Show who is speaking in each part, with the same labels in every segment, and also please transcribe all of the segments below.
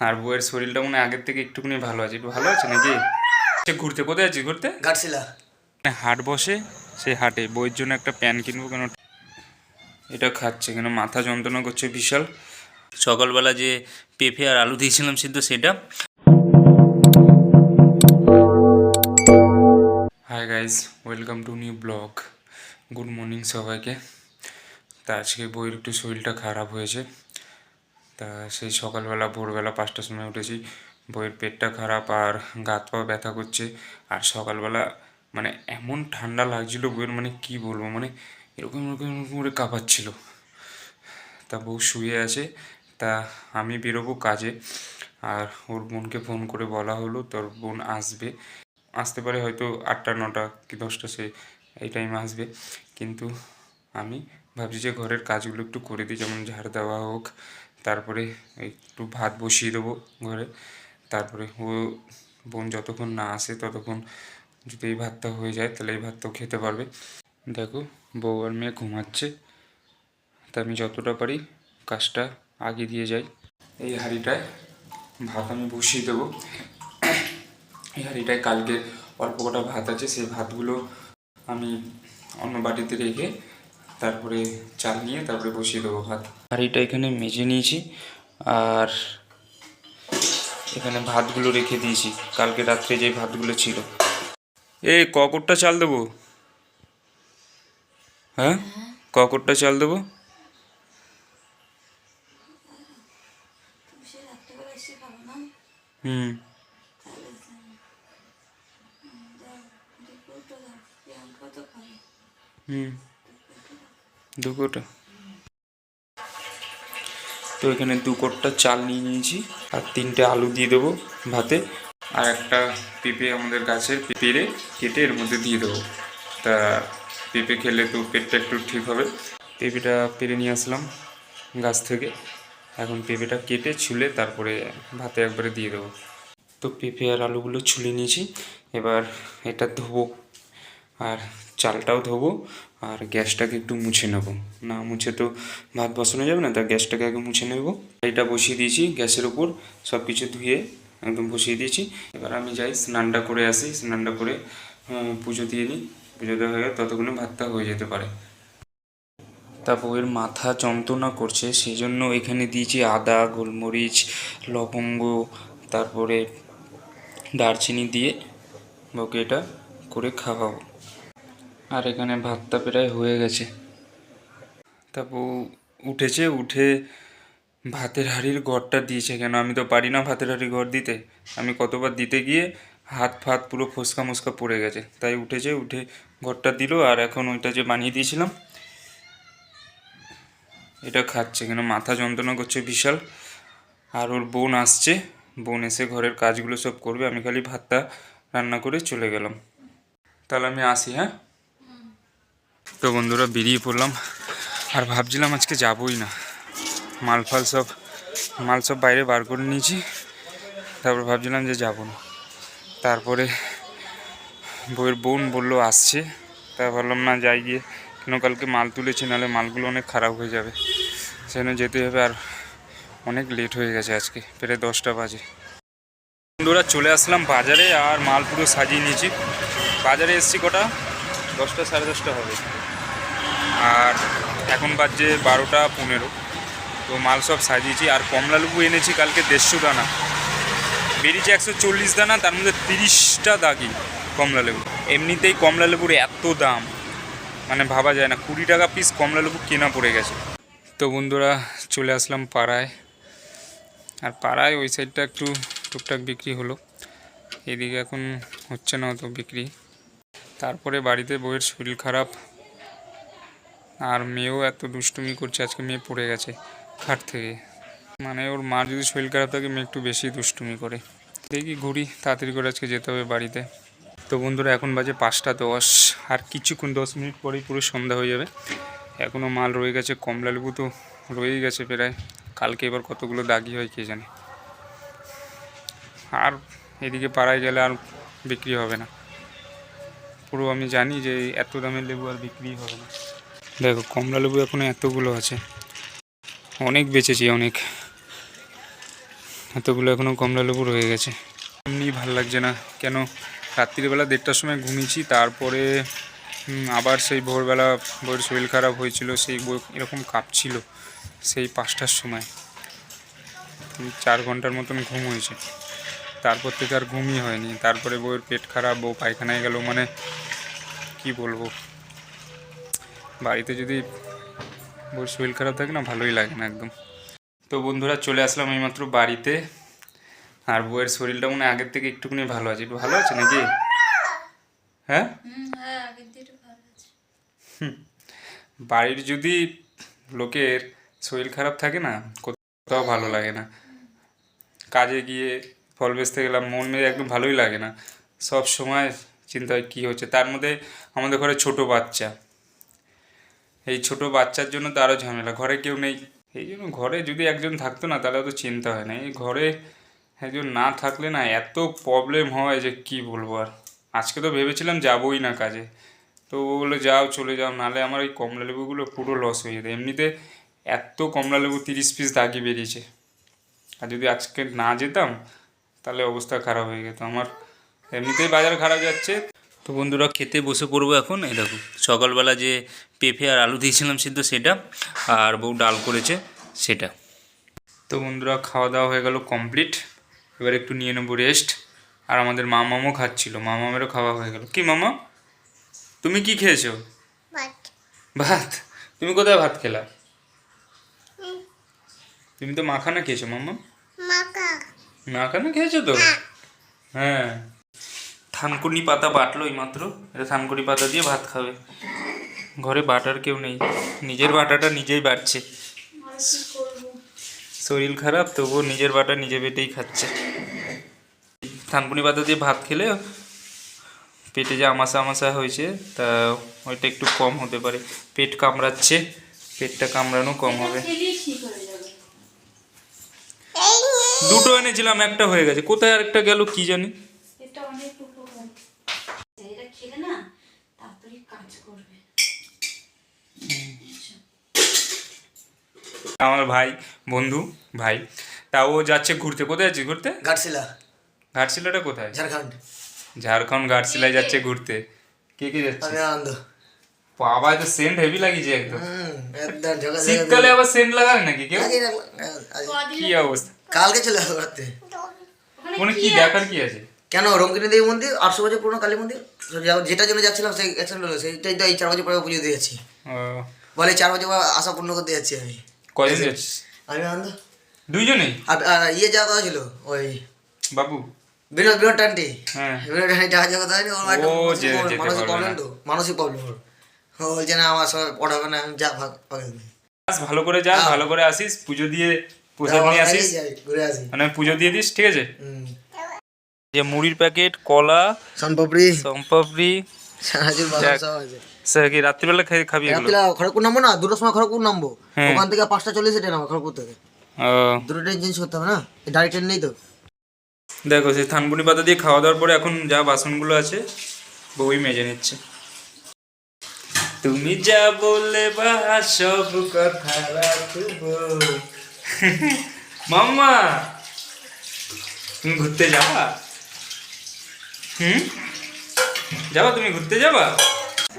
Speaker 1: আর বউয়ের শরীরটা মনে আগের থেকে একটুখানি ভালো আছে। একটু ভালো আছে নাকি? সে ঘুরতে কোথায় আছিস ঘুরতে?
Speaker 2: ঘাটশিলা।
Speaker 1: মানে হাট বসে সেই হাটে। বইয়ের জন্য একটা প্যান কিনবো কেন? এটা খাচ্ছে কেন? মাথা যন্ত্রণা করছে বিশাল। সকালবেলা যে পেঁপে আর আলু দিয়েছিলাম সিদ্ধ সেটা। Hi guys welcome to new blog good morning সবাইকে। তা আজকে বইয়ের একটু শরীরটা খারাপ হয়েছে। তা সেই সকালবেলা, ভোরবেলা পাঁচটার সময় উঠেছি। বইয়ের পেটটা খারাপ আর গাত পা ব্যথা করছে। আর সকালবেলা মানে এমন ঠান্ডা লাগছিল বইয়ের মানে কি বলব মানে এরকম এরকম করে কাঁপাচ্ছিল। তা বউ শুয়ে আছে, তা আমি বেরোবো কাজে। আর ওর বোনকে ফোন করে বলা হলো, তোর বোন আসবে। আসতে পারে হয়তো আটটা, নটা কি দশটা, সে এই টাইমে আসবে। কিন্তু আমি ভাবছি যে ঘরের কাজগুলো একটু করে দিই, যেমন ঝাড় দেওয়া হোক তারপরে একটু ভাত বসিয়ে দেবো ঘরে। তারপরে ও বোন যতক্ষণ না আসে ততক্ষণ যদি এই ভাতটা হয়ে যায় তাহলে এই ভাতটাও খেতে পারবে। দেখো বউ আর মেয়ে ঘুমাচ্ছে। তা আমি যতটা পারি কাজটা আগে দিয়ে যাই। এই হাঁড়িটায় ভাত আমি বসিয়ে দেবো। এই হাঁড়িটায় কালকে অল্প কটা ভাত আছে, সেই ভাতগুলো আমি অন্য বাটিতে রেখে তারপরে চাল নিয়ে তারপরে বসিয়ে দেবো ভাত। হাঁড়িটা এখানে মেজে নিয়েছি, আর এখানে ভাতগুলো রেখে দিয়েছি, কালকে রাত্রে যে ভাতগুলো ছিল। এ, ককরটা চাল দেবো? হ্যাঁ? ককরটা চাল দেবো? হুম। হুম। দু কোটা তো এখানে দু কোটটা চাল নিয়ে নিয়েছি, আর তিনটে আলু দিয়ে দেবো ভাতে, আর একটা পেঁপে আমাদের গাছের পেরে কেটে এর মধ্যে দিয়ে দেবো। তা পেঁপে খেলে তো পেটটা একটু ঠিক হবে। পেঁপেটা পেরে নিয়ে আসলাম গাছ থেকে। এখন পেঁপেটা কেটে ছুলে তারপরে ভাতে একবারে দিয়ে দেবো। তো পেঁপে আর আলুগুলো ছুলে নিয়েছি। এবার এটা ধোবো। আর চালটাও ধোবো, আর গ্যাসটাকে একটু মুছে নেব। না মুছে তো ভাত বসানো যাবে না, তা গ্যাসটাকে আগে মুছে নেব। এটা বসিয়ে দিয়েছি গ্যাসের উপর সব কিছু ধুয়ে একদম বসিয়ে দিয়েছি। এবার আমি যাই স্নানটা করে আসি, স্নানটা করে পুজো দিয়ে নিই। পুজো দেওয়া হয়ে গেলে ততক্ষণে ভাতটা হয়ে যেতে পারে। তা বউয়ের মাথা যন্ত্রণা করছে সেই জন্য এখানে দিয়েছি আদা, গোলমরিচ, লবঙ্গ, তারপরে দারচিনি দিয়ে বউকে এটা করে খাওয়াবো। আর এখানে ভাতটা প্রায় হয়ে গেছে। তারপর উঠেছে, উঠে ভাতের হাঁড়ির ঘরটা দিয়েছে কেন? আমি তো পারি না ভাতের হাঁড়ির ঘর দিতে। আমি কতবার দিতে গিয়ে হাত ফাত পুরো ফোসকা মস্কা পড়ে গেছে। তাই উঠেছে, উঠে ঘরটা দিল আর এখন ওইটা যে বানিয়ে দিয়েছিলাম, এটা খাচ্ছে কেন? মাথা যন্ত্রণা করছে বিশাল। আর ওর বোন আসছে। বোন এসে ঘরের কাজগুলো সব করবে। আমি খালি ভাতটা রান্না করে চলে গেলাম। তাহলে আমি আসি হ্যাঁ? তো বন্ধুরা বেরিয়ে পড়লাম, আর ভাবছিলাম আজকে যাবই না। মাল ফাল সব, মাল সব বাইরে বার করে নিয়েছি, তারপর ভাবছিলাম যে যাব না। তারপরে বইয়ের বোন বলল, আসছে। তা ভাবলাম, না, যাই গিয়ে কেন কালকে মাল তুলেছি, নাহলে মালগুলো অনেক খারাপ হয়ে যাবে। সেজন্য যেতে হবে, আর অনেক লেট হয়ে গেছে আজকে, প্রায় দশটা বাজে। বন্ধুরা চলে আসলাম বাজারে, আর মাল পুরো সাজিয়ে নিয়েছি। বাজারে এসছি কটা? দশটা সাড়ে দশটা হবে। আর এখন বাজছে বারোটা পনেরো। তো মাল সব সাজিয়েছি। আর কমলা লেবু এনেছি কালকে দেড়শো দানা। বেরিয়েছে একশো চল্লিশ দানা, তার মধ্যে তিরিশটা দাগি কমলা লেবু এমনিতেই কমলা লেবুর এত দাম। মানে ভাবা যায় না, কুড়ি টাকা পিস কমলা লেবু কেনা পড়ে গেছে। তো বন্ধুরা, চলে আসলাম পাড়ায়। আর পাড়ায় ওই সাইডটা একটু টুকটাক বিক্রি হলো। এদিকে এখন হচ্ছে না অত বিক্রি। তারপরে বাড়িতে বইয়ের শরীর খারাপ। আর মেয়েও এত দুষ্টুমি করছে, আজকে মেয়ে পড়ে গেছে খাট থেকে। মানে ওর মার যদি শরীর খারাপ থাকে, মেয়ে একটু বেশি দুষ্টুমি করে। দেখি ঘুরি, তাড়াতাড়ি করে আজকে যেতে হবে বাড়িতে। তো বন্ধুরা, এখন বাজে পাঁচটা দশ, আর কিছুক্ষণ দশ মিনিট পরেই পুরো সন্ধ্যা হয়ে যাবে। এখনও মাল রয়ে গেছে, কমলা লেবু তো রয়েই গেছে প্রায়। কালকে এবার কতগুলো দাগি হয় কে জানে। আর এদিকে পাড়ায় গেলে আর বিক্রি হবে না। পুরো আমি জানি যে এত দামের লেবু আর বিক্রি হবে না। দেখো, কমলা লেবু এখনও এতগুলো আছে। অনেক বেঁচেছি, অনেক। এতগুলো এখনও কমলা লেবু রয়ে গেছে। এমনি ভালো লাগছে না। কেন? রাত্রিবেলা দেড়টার সময় ঘুমিয়েছি, তারপরে আবার সেই ভোরবেলা বইয়ের শরীর খারাপ হয়েছিল, সেই বই এরকম কাঁপছিল সেই পাঁচটার সময়। চার ঘণ্টার মতন ঘুম হয়েছে। তারপর থেকে আর ঘুমই হয়নি। তারপরে বইয়ের পেট খারাপ, বউ পায়খানায় গেল মানে কি বলব? বাড়িতে যদি শরীর খারাপ থাকে না ভালোই লাগে না একদম। তো বন্ধুরা চলে আসলাম এইমাত্র বাড়িতে। আর বউয়ের শরীরটা মনে আগের থেকে একটুখানি ভালো আছে। একটু ভালো আছে নাকি? হ্যাঁ?
Speaker 3: হ্যাঁ
Speaker 1: বাড়ির যদি লোকের শরীর খারাপ থাকে না কোথাও ভালো লাগে না। কাজে গিয়ে ফল বেচতে গেলাম মন মেয়ে একদম ভালোই লাগে না। সব সময় চিন্তা হয় কী হচ্ছে। তার মধ্যে আমাদের ঘরে ছোট বাচ্চা। এই ছোট বাচ্চার জন্য তো আরও ঝামেলা। ঘরে কেউ নেই। এই জন্য ঘরে যদি একজন থাকতো না, তাহলে তো চিন্তা হয় না। এই ঘরে একজন না থাকলে না এত প্রবলেম হয় যে কি বলব আর। আজকে তো ভেবেছিলাম যাবোই না কাজে। তো ও বলল, যাও, চলে যাও। নাহলে আমার ওই কমলা লেবুগুলো পুরো লস হয়ে যেত। এমনিতে এত কমলা লেবু তিরিশ পিস দাগি বেরিয়েছে। আর যদি আজকে না যেতাম, তাহলে অবস্থা খারাপ হয়ে যেত। আমার এমনিতেই বাজার খারাপ যাচ্ছে। তো বন্ধুরা খেতে বসে পড়ব এখন এই দেখো। সকালবেলা যে পেঁপে আর আলু দিয়েছিলাম সিদ্ধ সেটা আর বউ ডাল করেছে সেটা। তো বন্ধুরা খাওয়া দাওয়া হয়ে গেল কমপ্লিট এবার একটু নিয়ে নেব রেস্ট আর আমাদের মামামও খাচ্ছিল মামামেরও খাওয়া হয়ে গেল। কি মামা? তুমি কি খেয়েছো? ভাত। তুমি কোথায় ভাত খেলা? তুমি তো মাখানা খেয়েছো মাম্মা মাখানা খেয়েছো তো? হ্যাঁ। থানকুনি পাতা বাটলো এই মাত্র এটা থানকুনি পাতা দিয়ে ভাত খাবে। ঘরে বাটার কেউ নেই। নিজের বাটাটা নিজেই বাটছে। শরীর খারাপ, তবুও নিজের বাটা নিজে পেটেই খাচ্ছে। থানকুনি পাতা দিয়ে ভাত খেলে পেটে যে আমাশা আমাশা হয়েছে, তা ওইটা একটু কম হতে পারে। পেট কামড়াচ্ছে, পেটটা কামড়ানো কম হবে। দুটো এনেছিলাম, একটা হয়ে গেছে। কোথায় আরেকটা গেল কি জানি
Speaker 3: এটা অনেক উপকার এটা খেলে না তাড়াতাড়ি কাজ করবে।
Speaker 1: আমার ভাই বন্ধু ভাই তা ও যাচ্ছে ঘুরতে। কোথায় যাচ্ছে ঘুরতে?
Speaker 2: ঘাটশিলা।
Speaker 1: ঘাটশিলাটা কোথায়?
Speaker 2: ঝাড়খণ্ড।
Speaker 1: ঝাড়খণ্ড ঘাটশিলায় যাচ্ছে ঘুরতে। কে কে যাচ্ছে?
Speaker 2: আনন্দ।
Speaker 1: বাবা তো সেন্ট হেভি লাগিয়েছে একদম। শীতকালে আবার সেন্ট লাগায় নাকি কেউ? কি অবস্থা?
Speaker 2: কালকে চলে যাব রাত্রে
Speaker 1: মানে কি দেখার কি আছে?
Speaker 2: কেন? রঙ্গিনী দেবী মন্দির আটশো বছর পুরনো কালী মন্দির? যা- যেটার জন্য যাচ্ছিলাম সেই অ্যাক্সিডেন্ট হলো সেইটাই তো এই চার বছর পরে পুজো দিয়েছি। বলে চার বছর পর আশা পূর্ণ করতে যাচ্ছি আমি। আমি আনন্দ।
Speaker 1: দুইজনেই?
Speaker 2: আর ইয়ে যাওয়া কথা ছিল ওই
Speaker 1: বাবু?
Speaker 2: বিনোদ বিনোদ টান্টি
Speaker 1: হ্যাঁ।
Speaker 2: বিনোদ টান্টি যাওয়া যাওয়া কথা হয়নি ওর মানসিক প্রবলেম-। তো মানসিক প্রবলেম ওর। ও বলছে না আমার সঙ্গে পড়াবে না আমি যা ভাগ
Speaker 1: ভালো করে যাস
Speaker 2: হ্যাঁ।
Speaker 1: ভালো করে আসিস পুজো দিয়ে প্রসাদ নিয়ে আসিস।
Speaker 2: ঘুরে আসি।
Speaker 1: মানে পুজো দিয়ে দিস ঠিক আছে?
Speaker 2: হুম।
Speaker 1: যে মুড়ির প্যাকেট কলা
Speaker 2: সনপাপড়ি আছে।
Speaker 1: স্যার কি রাত্রিবেলা খাই খাবি এগুলো?
Speaker 2: রাত্রিবেলা খড়গপুর নামবো না? দুটোর সময় খড়গপুর নামবো।
Speaker 1: হ্যাঁ।
Speaker 2: ওখান থেকে পাঁচটা চল্লিশে ট্রেন আমার খড়গপুর থেকে। দুটো ট্রেন চেঞ্জ করতে হবে না? ডাইরেক্ট ট্রেন নেই তো?
Speaker 1: দেখো সেই থানকুনি পাতা দিয়ে খাওয়া দাওয়ার পরে এখন যা বাসনগুলো আছে বউই মেজে নিচ্ছে। তুমি যা বললে বা সব কথা রাখব। মাম্মা তুমি ঘুরতে যাবা? হুম? যাবা, তুমি ঘুরতে যাবা?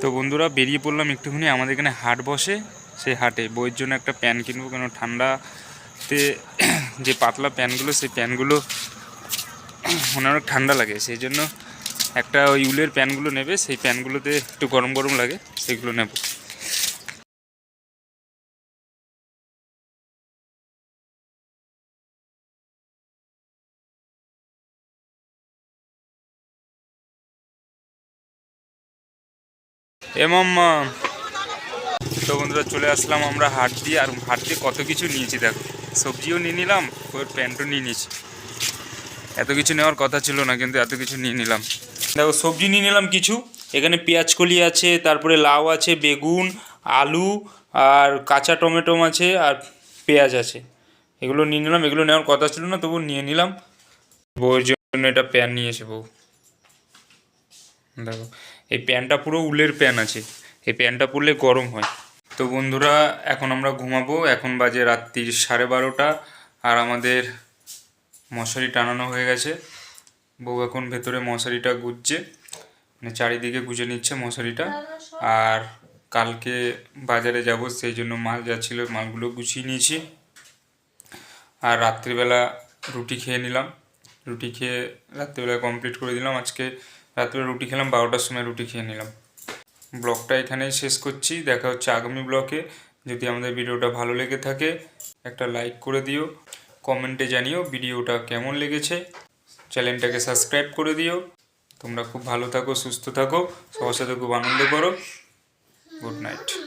Speaker 1: তো বন্ধুরা, বেরিয়ে পড়লাম একটুখানি। আমাদের এখানে হাট বসে, সেই হাটে। বইয়ের জন্য একটা প্যান কিনবো, কেন ঠান্ডাতে যে পাতলা প্যানগুলো, সেই প্যানগুলো অনেক ঠান্ডা লাগে। সেই জন্য একটা ওই উলের প্যানগুলো নেবে। সেই প্যানগুলোতে একটু গরম গরম লাগে সেগুলো নেব। এ মাম্মা তো বন্ধুরা, চলে আসলাম আমরা হাট দিয়ে, আর হাট দিয়ে কত কিছু নিয়েছি, দেখো। সবজিও নিয়ে নিলাম, ওর প্যান্টও নিয়ে নিয়েছি। এত কিছু নেওয়ার কথা ছিল না, কিন্তু এত কিছু নিয়ে নিলাম। দেখো, সবজি নিয়ে নিলাম কিছু। এখানে পেঁয়াজ কলি আছে, তারপরে লাউ আছে, বেগুন, আলু, আর কাঁচা টমেটো আছে, আর পেঁয়াজ আছে। এগুলো নিয়ে নিলাম, এগুলো নেওয়ার কথা ছিল না তবু নিয়ে নিলাম। বউয়ের জন্য এটা প্যান নিয়েছে বউ। দেখো এই প্যান্টটা পুরো উলের প্যান আছে। এই প্যান্টটা পরলে গরম হয়। তো বন্ধুরা, এখন আমরা ঘুমাবো। এখন বাজে রাত্রির সাড়ে বারোটা। আর আমাদের মশারি টানানো হয়ে গেছে। বউ এখন ভেতরে মশারিটা গুজছে। মানে চারিদিকে গুজে নিচ্ছে মশারিটা। আর কালকে বাজারে যাব, সেই জন্য মাল যা ছিল মালগুলো গুছিয়ে নিয়েছি। আর রাত্রিবেলা রুটি খেয়ে নিলাম। রুটি খেয়ে রাত্রিবেলা কমপ্লিট করে দিলাম। আজকে রাত্রিবেলা রুটি খেলাম, বারোটার সময় রুটি খেয়ে নিলাম। ব্লগটা এখানেই শেষ করছি। দেখা হচ্ছে আগামী ব্লগে। যদি আমাদের ভিডিওটা ভালো লেগে থাকে, একটা লাইক করে দিও। কমেন্টে জানিও ভিডিওটা কেমন লেগেছে। চ্যানেলটাকে সাবস্ক্রাইব করে দিও। তোমরা খুব ভালো থাকো, সুস্থ থাকো, সবার সাথে খুব আনন্দ করো। Good night.